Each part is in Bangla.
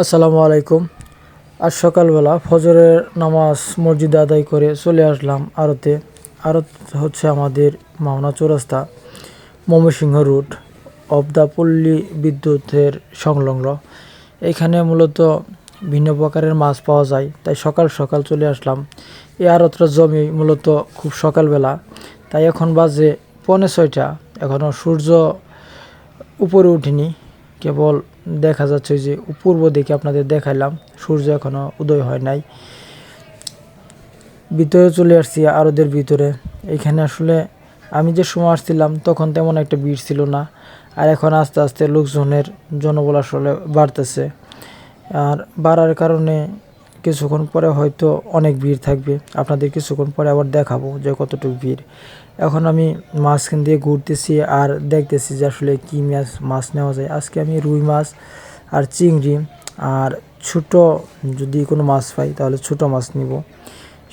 আসসালামু আলাইকুম। আজ সকালবেলা ফজরের নামাজ মসজিদে আদায় করে চলে আসলাম আড়তে আড়ত হচ্ছে আমাদের মাওনা চৌরাস্তা, ময়মনসিংহ রুট অব দ্য পল্লী বিদ্যুতের সংলগ্ন। এখানে মূলত ভিন্ন প্রকারের মাছ পাওয়া যায়, তাই সকাল সকাল চলে আসলাম। এই আড়তটা জমি মূলত খুব সকালবেলা, তাই এখন বাজে পৌনে ছয়টা। এখনও সূর্য উপরে উঠিনি, কেবল দেখা যাচ্ছে যে পূর্ব দিকে আপনাদের দেখাইলাম, সূর্য এখনও উদয় হয় নাই। ভিতরে চলে আসছি আরদের ভিতরে। এখানে আসলে আমি যে সময় আসছিলাম তখন তেমন একটা ভিড় ছিল না। আর এখন আস্তে আস্তে লোকজনের জনবল আসলে বাড়তেছে। আর বাড়ার কারণে কিছুক্ষণ পরে হয়তো অনেক ভিড় থাকবে। আপনাদের কিছুক্ষণ পরে আবার দেখাবো যে কতটুকু ভিড়। এখন আমি মাঝখান দিয়ে ঘুরতেছি আর দেখতেছি যে আসলে কী মাছ মাছ নেওয়া যায়। আজকে আমি রুই মাছ আর চিংড়ি আর ছোট যদি কোনো মাছ পাই তাহলে ছোট মাছ নিব।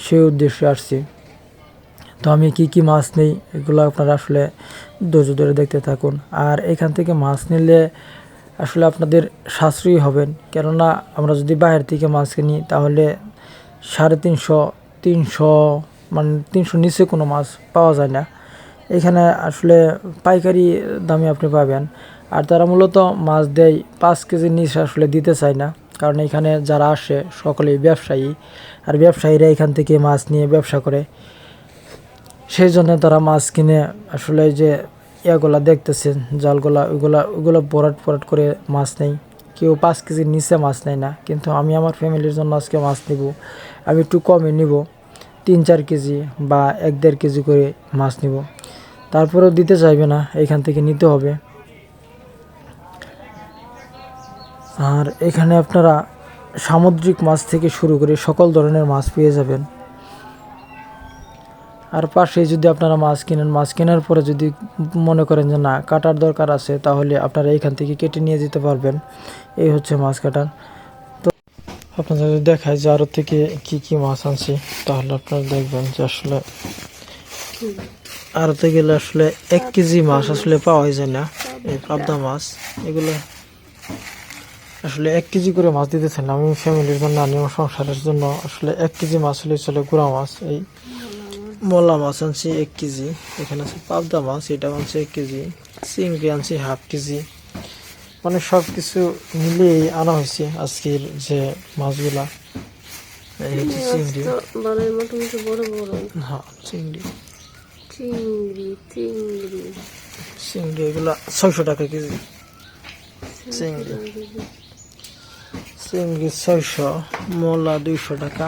সেই উদ্দেশ্যে আসছি। তো আমি কি কি মাছ নেই এগুলো আপনারা আসলে ধৈর্য ধরে দেখতে থাকুন। আর এখান থেকে মাছ নিলে আসলে আপনাদের সাশ্রয়ী হবেন। কেননা আমরা যদি বাইরের থেকে মাছ কিনি, তাহলে সাড়ে তিনশো তিনশো মানে তিনশো নিচে কোনো মাছ পাওয়া যায় না। এখানে আসলে পাইকারি দামে আপনি পাবেন। আর তারা মূলত মাছ দেয় পাঁচ কেজি নিচে আসলে দিতে চায় না। কারণ এখানে যারা আসে, সকলেই ব্যবসায়ী। আর ব্যবসায়ীরা এখান থেকে মাছ নিয়ে ব্যবসা করে। সেই জন্য তারা মাছ কিনে আসলে যে ইয়াগুলা দেখতেছেন জালগুলা ওইগুলা ওইগুলো বরাট বরাট করে মাছ নেই। কেউ পাঁচ কেজির নিচে মাছ নেয় না, কিন্তু আমি আমার ফ্যামিলির জন্য আজকে মাছ নিব। আমি একটু কমে নিব, তিন চার কেজি বা এক দেড় কেজি করে মাছ নিব। তারপরেও দিতে চাইবে না, এখান থেকে নিতে হবে। আর এখানে আপনারা সামুদ্রিক মাছ থেকে শুরু করে সকল ধরনের মাছ পেয়ে যাবেন। আর পাশে যদি আপনারা মাছ কিনেন, মাছ কেনার পরে যদি মনে করেন যে না, কাটার দরকার আছে, তাহলে আপনারা এখান থেকে কেটে নিয়ে যেতে পারবেন। এই হচ্ছে মাছ কাটার। তো আপনাদের যদি দেখায় যে আরও থেকে কি কি মাছ আনছি, তাহলে আপনারা দেখবেন যে আসলে আরতে গেলে আসলে এক কেজি মাছ আসলে পাওয়াই যায় না। এই পাবদা মাছ, এগুলো আসলে এক কেজি করে মাছ দিতেছেন। আমি ফ্যামিলির জন্য আনি আমার সংসারের জন্য আসলে এক কেজি মাছ হলে চলে গুড়া মাছ। এই মলা মাছ আনছি এক কেজি এখানে আছে পাবদা মাছ এটা আনছি এক কেজি চিংড়ি আনছি হাফ কেজি। মানে সব কিছু মিলিয়েই আনা হয়েছে আজকের যে মাছগুলা। এই চিংড়ি হ্যাঁ চিংড়ি। চিংড়ি চিংড়ি। চিংড়ি এগুলা ছয়শো টাকা কেজি। চিংড়ি। চিংড়ি। ছয়শো মোলা দুইশো টাকা।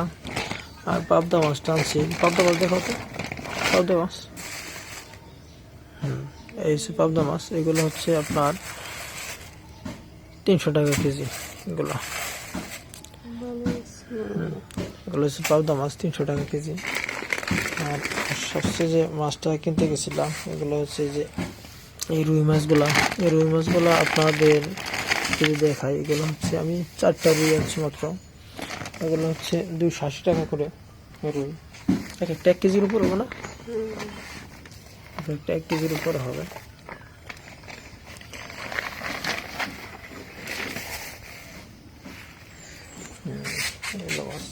আর পাবদা মাছটা আনছি পাবদা মাছ দেখো তো। পাবদা মাছ। হুম, এই হচ্ছে পাবদা মাছ। এগুলো হচ্ছে আপনার তিনশো টাকা কেজি এগুলো। এগুলো হচ্ছে পাবদা মাছ, তিনশো টাকা কেজি। আর সবচেয়ে যে মাছটা কিনতে গেছিলাম, এগুলো হচ্ছে যে এই রুই মাছগুলা। এই রুই মাছগুলা আপনাদের যদি দেখাই, এগুলো হচ্ছে আমি চারটা রুই আনছি মাত্র। এগুলো হচ্ছে দুশো আশি টাকা করে। রুই এক একটা এক কেজির উপর হবে না? একটা এক কেজির উপরে হবে হুম, এগুলো মাছ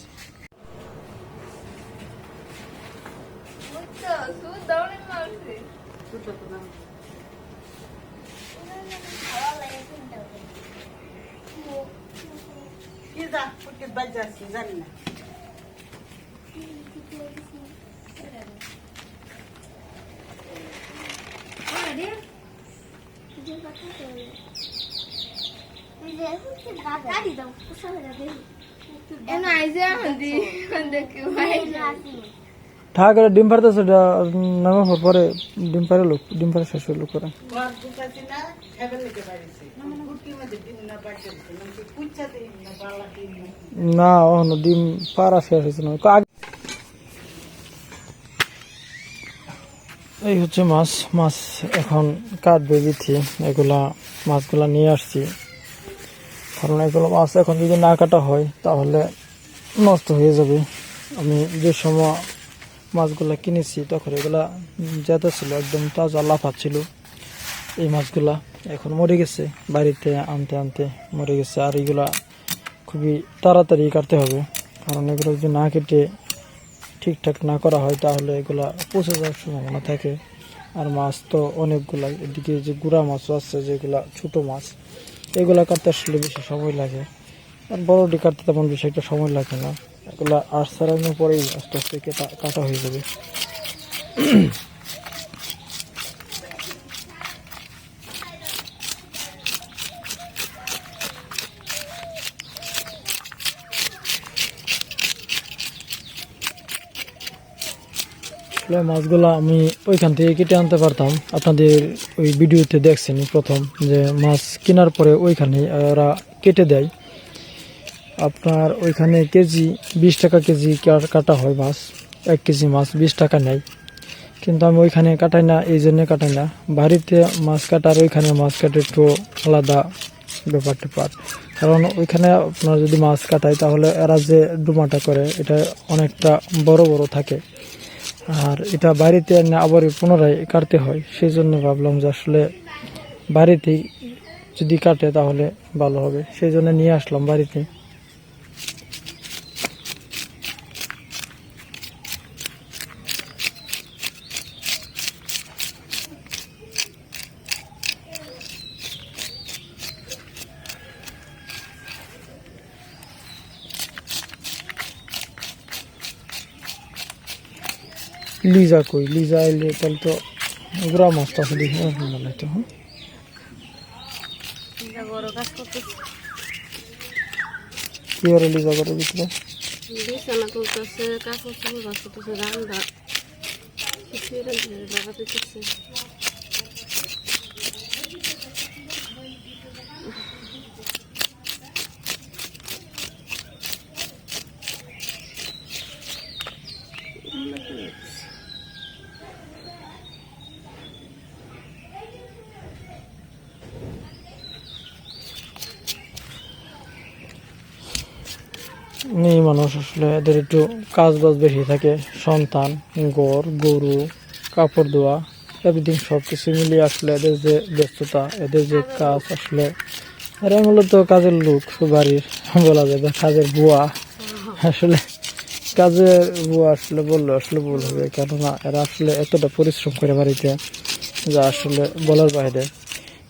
কি যা ফুটকে বাজ যাচ্ছে জানি না ঠাকুর ডিম পারতেছে নামা পরে ডিম পারে লোক, ডিম পারে শেষ হলো করে না বাজছে অহনো ডিম পারা শেষ হয়েছে না। এই হচ্ছে মাছ মাছ এখন কাটবে বিথি, এগুলা মাছগুলা নিয়ে আসছি। কারণ এগুলো মাছ এখন যদি না কাটা হয়, তাহলে নষ্ট হয়ে যাবে। আমি যে সময় মাছগুলা কিনেছি, তখন এগুলা যেতে ছিল, একদম তাজা লাফাচ্ছিল এই মাছগুলা এখন মরে গেছে, বাড়িতে আনতে আনতে মরে গেছে, আর এগুলা খুবই তাড়াতাড়ি কাটতে হবে, কারণ এগুলো যদি না কেটে ঠিকঠাক না করা হয়, তাহলে এগুলা পচে যাওয়ার সম্ভাবনা থাকে। আর মাছ তো অনেকগুলাই এদিকে যে গুড়া মাছও আছে, যেগুলা ছোট মাছ, এগুলা কাটতে আসলে বেশি সময় লাগে। আর বড়টি কাটতে তেমন বেশি একটা সময় লাগে না। এগুলা আট সারানোর পরেই আস্তে আস্তে কেটা হয়ে যাবে। মাছগুলো আমি ওইখান থেকে কেটে আনতে পারতাম। আপনাদের ওই ভিডিওতে দেখছেন প্রথম যে মাছ কেনার পরে ওইখানে ওরা কেটে দেয়। আপনার ওইখানে কেজি, বিশ টাকা কেজি কাটা হয় মাছ, এক কেজি মাছ বিশ টাকা নেয়। কিন্তু আমি ওইখানে কাটাই না, এই জন্যে কাটাই না। বাড়িতে মাছ কাটার, ওইখানে মাছ কাটে একটু আলাদা ব্যাপার ট্যাপার। কারণ ওইখানে আপনার যদি মাছ কাটায়, তাহলে এরা যে ডুমাটা করে, এটা অনেকটা বড় বড় থাকে। আর এটা বাড়িতে এনে আবার পুনরায় কাটতে হয় সেই জন্য ভাবলাম যে আসলে বাড়িতেই যদি কাটে, তাহলে ভালো হবে। সেই জন্য নিয়ে আসলাম বাড়িতে। লিজা কই? লিজা এলে তাহলে তো গুড়া মাছটা আছে দেখি। তো হ্যাঁ? কাজ কি আর লিজা করে চোপড় বাস করতেছে মেয়ে মানুষ, আসলে এদের একটু কাজ বাজ বেশি থাকে। সন্তান গড় গরু, কাপড় ধোয়া এভরিথিং সব কিছু মিলিয়ে আসলে এদের যে ব্যস্ততা, এদের যে কাজ আসলে, এরা মূলত কাজের লোক বাড়ির বলা যায় কাজের বুয়া। আসলে কাজের বুয়া আসলে বললে আসলে ভুল হবে, কেননা এরা আসলে এতটা পরিশ্রম করে বাড়িতে যা আসলে বলার বাইরে।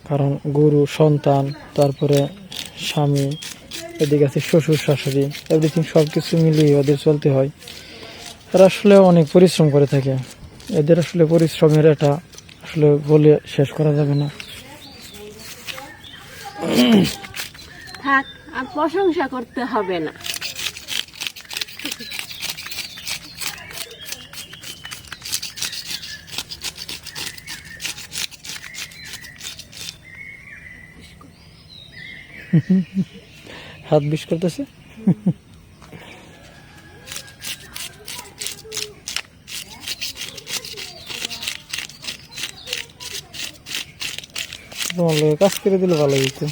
কারণ গরু, সন্তান, তারপরে স্বামী এদিকে আছে শ্বশুর শাশুড়ি এভরিথিং সব কিছু মিলিয়ে ওদের চলতে হয়। এরা আসলে অনেক পরিশ্রম করে থাকে। এদের আসলে পরিশ্রমের এটা আসলে বলে শেষ করা যাবে না। থাক আর প্রশংসা করতে হবে না। হাত বিষ করতেছে। তোমার কাজ করে দিলে ভালো হইতো।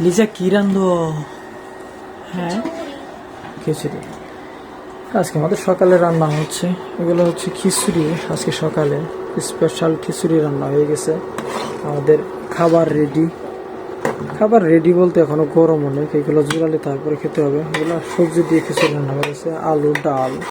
লিজা কি রান্ধো? হ্যাঁ। খিচুড়ি। আজকে আমাদের সকালে রান্না হচ্ছে। এগুলো হচ্ছে খিচুড়ি। আজকে সকালে স্পেশাল খিচুড়ি রান্না হয়ে গেছে। আমাদের খাবার রেডি খাবার রেডি বলতে এখনও গরম অনেক এগুলো জোরালে তারপরে খেতে হবে। এগুলো সবজি দিয়ে খিচুড়ি রান্না করেছে আলু ডাল।